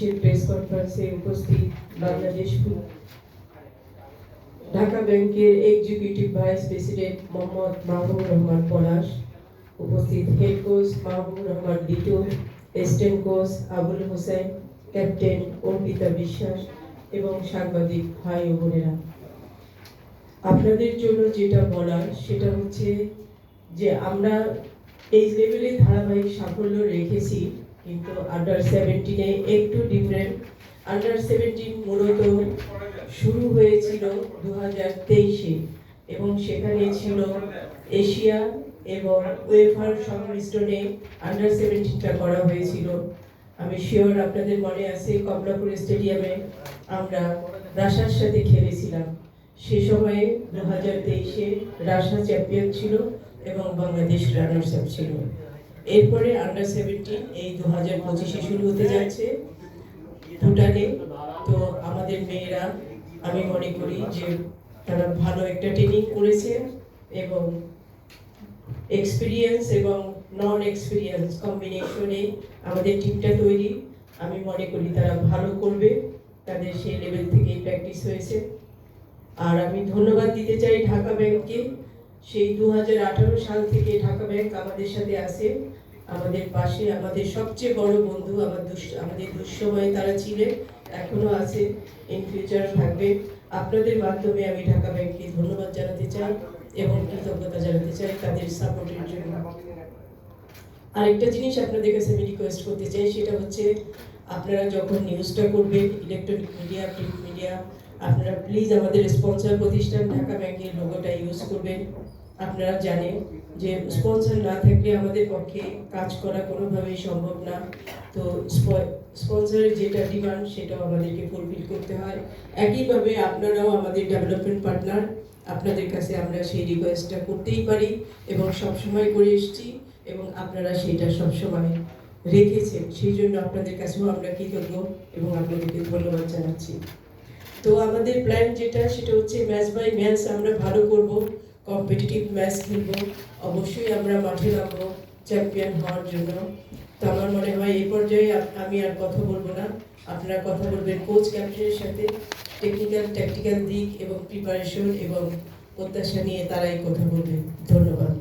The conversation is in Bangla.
পঁচিশের প্রেস কনফারেন্সে উপস্থিত বাংলাদেশ ঢাকা ব্যাংকের executive vice president Mohammad Mahbub Rahman Palash, উপস্থিত head coach Mahbub Rahman Litu assistant coach Abul Hossain captain Arpita Biswas এবং সাংবাদিক ভাই ও বোনেরা। আপনাদের জন্য যেটা বলার সেটা হচ্ছে যে আমরা এই লেভেলে ধারাবাহিক সাফল্য রেখেছি। কিন্তু আন্ডার সেভেন্টিনে একটু ডিফারেন্ট আন্ডার সেভেন্টিন মূলত শুরু হয়েছিল দু হাজার তেইশে এবং সেখানে ছিল এশিয়া এবং ওয়েফার সংমিশ্রণে আন্ডার সেভেন্টিনটা করা হয়েছিল। আমি শিওর আপনাদের মনে আছে কমলাপুর স্টেডিয়ামে আমরা রাশার সাথে খেলেছিলাম। সে সময়ে দু হাজার তেইশে রাশা চ্যাম্পিয়ন ছিল এবং বাংলাদেশ রানার্স আপ ছিল। এরপরে আন্ডার সেভেন্টিন এই দু হাজার পঁচিশে শুরু হতে যাচ্ছে ভুটানে। তো আমাদের মেয়েরা, আমি মনে করি যে তারা ভালো একটা ট্রেনিং করেছে এবং এক্সপিরিয়েন্স এবং নন এক্সপিরিয়েন্স কম্বিনেশনে আমাদের টিমটা তৈরি। আমি মনে করি তারা ভালো করবে, তাদের সেই লেভেল থেকেই প্র্যাকটিস হয়েছে। আর আমি ধন্যবাদ দিতে চাই ঢাকা ব্যাংককে। সেই দু হাজার আঠারো সাল থেকে ঢাকা ব্যাংক আমাদের সাথে আছে। আমাদের পাশে আমাদের সবচেয়ে বড় বন্ধু, আমার আমাদের দুঃসময়ে তারা ছিলেন, এখনও আছে ইন ফিউচার থাকবে। আপনাদের মাধ্যমে আমি ঢাকা ব্যাংককে ধন্যবাদ জানাতে চাই এবং কৃতজ্ঞতা জানাতে চাই তাদের সাপোর্টের জন্য। আরেকটা জিনিস আপনাদের কাছে আমি রিকোয়েস্ট করতে চাই, সেটা হচ্ছে আপনারা যখন নিউজটা করবেন ইলেকট্রনিক মিডিয়া প্রিন্ট মিডিয়া আপনারা প্লিজ আমাদের স্পন্সর প্রতিষ্ঠান ঢাকা ব্যাংকের ইউজ করবেন, আপনারা জানেন যে স্পন্সর না থাকলে আমাদের পক্ষে কাজ করা কোনোভাবেই সম্ভব না। তো স্পন্সরের যেটা ডিমান্ড সেটাও আমাদেরকে ফুলফিল করতে হয়। একইভাবে আপনারাও আমাদের ডেভেলপমেন্ট পার্টনার আপনাদের কাছে আমরা সেই রিকোয়েস্টটা করতেই পারি এবং সবসময় করে এসেছি এবং আপনারা সেটা সবসময় রেখেছেন। সেই জন্য আপনাদের কাছেও আমরা কৃতজ্ঞ এবং আপনাদেরকে ধন্যবাদ জানাচ্ছি। তো আমাদের প্ল্যান যেটা, সেটা হচ্ছে ম্যাচ বাই ম্যাচ আমরা ভালো করব কম্পিটিটিভ ম্যাচ খেলব। অবশ্যই আমরা মাঠে নামবো চ্যাম্পিয়ন হওয়ার জন্য। তো আমার মনে হয় এই পর্যায়ে আমি আর কথা বলব না। আপনারা কথা বলবেন কোচ ক্যাপ্টেনের সাথে। টেকনিক্যাল ট্যাকটিক্যাল দিক এবং প্রিপারেশন এবং প্রত্যাশা নিয়ে তারাই কথা বলবেন ধন্যবাদ।